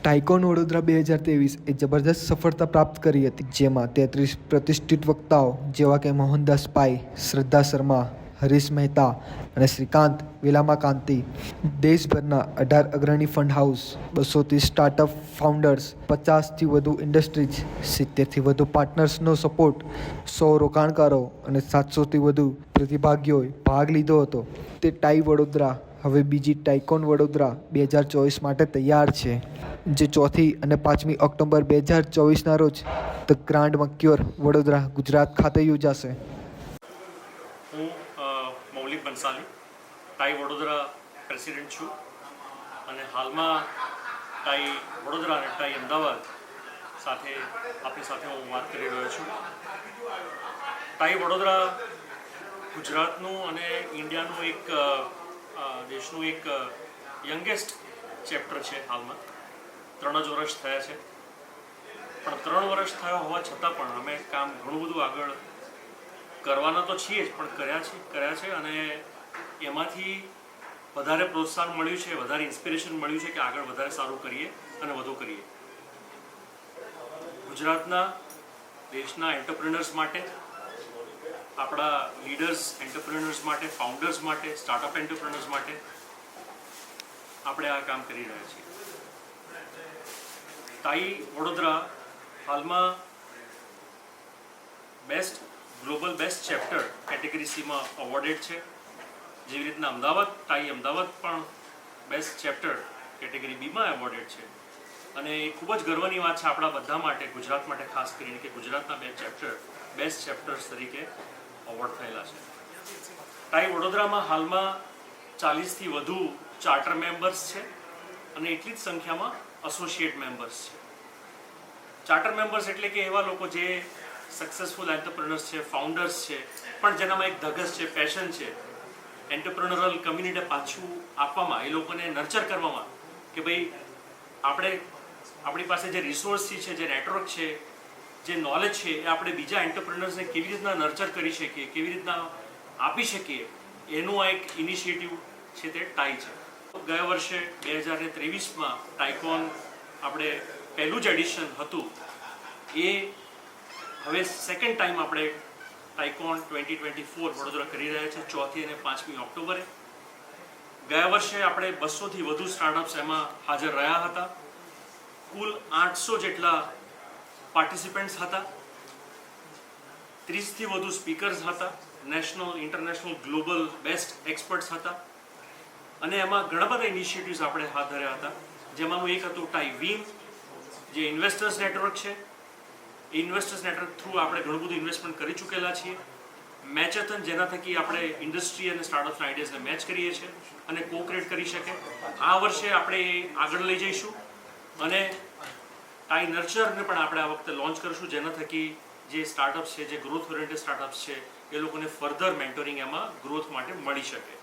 Tycoon Vadodara બે હજાર ત્રેવીસ એ જબરદસ્ત સફળતા પ્રાપ્ત કરી હતી, જેમાં તેત્રીસ પ્રતિષ્ઠિત વક્તાઓ જેવા કે મોહનદાસ પાઈ, શ્રદ્ધા શર્મા, હરીશ મહેતા અને શ્રીકાંત વેલામાકાંતિ, દેશભરના અઢાર અગ્રણી ફંડ હાઉસ બસોથી સ્ટાર્ટઅપ ફાઉન્ડર્સ પચાસથી વધુ ઇન્ડસ્ટ્રીઝ સિત્તેરથી વધુ પાર્ટનર્સનો સપોર્ટ સો રોકાણકારો અને સાતસોથી વધુ પ્રતિભાગીઓએ ભાગ લીધો હતો. તે ટાઈ વડોદરા, હવે બીજી ટાઇકોન વડોદરા બે હજાર ચોવીસ માટે તૈયાર છે. જે ચોથી અને પાંચમી ઓક્ટોબર બે હજાર ચોવીસના રોજ the Grand Mercure Vadodara Gujarat ખાતે યોજાશે. હું મૌલિક બંસાલી ટાઈ વડોદરા પ્રેસિડેન્ટ છું અને હાલમાં ટાઈ વડોદરા અને ટાઈ અમદાવાદ સાથે, આપણી સાથે હું વાત કરી રહ્યો છું. ટાઈ વડોદરા ગુજરાતનું અને ઇન્ડિયાનું એક દેશનું એક યંગેસ્ટ ચેપ્ટર છે હાલમાં. ત્રણ જ વર્ષ થયા છે. પણ ત્રણ વર્ષ થયા હોવા છતાં પણ અમે કામ ઘણું બધું આગળ કરવાના તો છીએ જ, પણ કર્યા છે કર્યા છે અને એમાંથી વધારે પ્રોત્સાહન મળ્યું છે, વધારે ઇન્સ્પિરેશન મળ્યું છે કે આગળ વધારે સારું કરીએ અને વધુ કરીએ. ગુજરાતના દેશના એન્ટરપ્રિનર્સ માટે, આપણા લીડર્સ એન્ટરપ્રિનર્સ માટે ફાઉન્ડર્સ માટે સ્ટાર્ટઅપ એન્ટરપ્રિનર્સ માટે આપણે આ કામ કરી રહ્યા છીએ. ટાઈ વડોદરા હાલમાં best, global best chapter category સીમાં awarded છે. જેવી રીતના અમદાવાદ ટાઈ અમદાવાદ પણ બેસ્ટ ચેપ્ટર કેટેગરી બીમાં એવોર્ડેડ છે. અને એ ખૂબ જ ગર્વની વાત છે આપણા બધા માટે, ગુજરાત માટે, ખાસ કરીને કે ગુજરાતના બે ચેપ્ટર, બેસ્ટ ચેપ્ટર્સ તરીકે અવોર્ડ થયેલા છે. ટાઈ વડોદરામાં હાલમાં ચાલીસથી વધુ ચાર્ટર મેમ્બર્સ છે. અને એટલી જ સંખ્યામાં એસોસિએટ મેમ્બર્સ છે. ચાર્ટર મેમ્બર્સ એટલે કે એવા લોકો જે સક્સેસફુલ એન્ટરપ્રનર્સ છે ફાઉન્ડર્સ છે, પણ જેનામાં એક ધગસ છે પેશન છે. એન્ટરપ્રનરલ કમ્યુનિટી પાછું આપવામાં, એ લોકોને નર્ચર કરવામાં કે ભાઈ આપણે, આપણી પાસે જે રિસોર્સથી છે, જે નેટવર્ક છે, જે નોલેજ છે, એ આપણે બીજા એન્ટરપ્રનર્સને કેવી રીતના નર્ચર કરી શકીએ, કેવી રીતના આપી શકીએ, એનું આ એક ઇનિશિયેટિવ છે તે ટાઈ છે. ગયા વર્ષે બે હજાર ત્રેવીસમાં ટાઇકોન આપણે પહેલું જ એડિશન હતું. એ હવે સેકન્ડ ટાઈમ આપણે Tycon twenty twenty four Vadodara કરી રહ્યા છે, ચોથી અને પાંચમી ઓક્ટોબરે. ગયા વર્ષે આપણે બસોથી વધુ સ્ટાર્ટઅપ્સ એમાં હાજર રહ્યા હતા. કુલ આઠસો જેટલા પાર્ટિસિપન્ટ્સ હતા. ત્રીસથી વધુ સ્પીકર્સ હતા. National international global best experts હતા. અને એમાં ઘણા બધા ઇનિશિયેટિવ્સ આપણે હાથ ધર્યા હતા. જેમાંનું એક હતું ટાઈ વીમ જે ઇન્વેસ્ટર્સ નેટવર્ક છે. ઇન્વેસ્ટર્સ નેટવર્ક થ્રુ આપણે ઘણું બધું ઇન્વેસ્ટમેન્ટ કરી ચૂકેલા છીએ. મેચેથન જેના થકી આપણે ઇન્ડસ્ટ્રી અને સ્ટાર્ટઅપ્સના આઈડિયાઝને મેચ કરીએ છીએ અને કો ક્રિએટ કરી શકે. આ વર્ષે આપણે આગળ લઈ જઈશું અને ટાઈ નર્ચરને પણ આપણે આ વખતે લોન્ચ કરીશું, જેના થકી જે સ્ટાર્ટઅપ્સ છે, જે ગ્રોથ ઓરિએન્ટેડ સ્ટાર્ટઅપ્સ છે, એ લોકોને ફર્ધર મેન્ટોરિંગ એમાં ગ્રોથ માટે મળી શકે.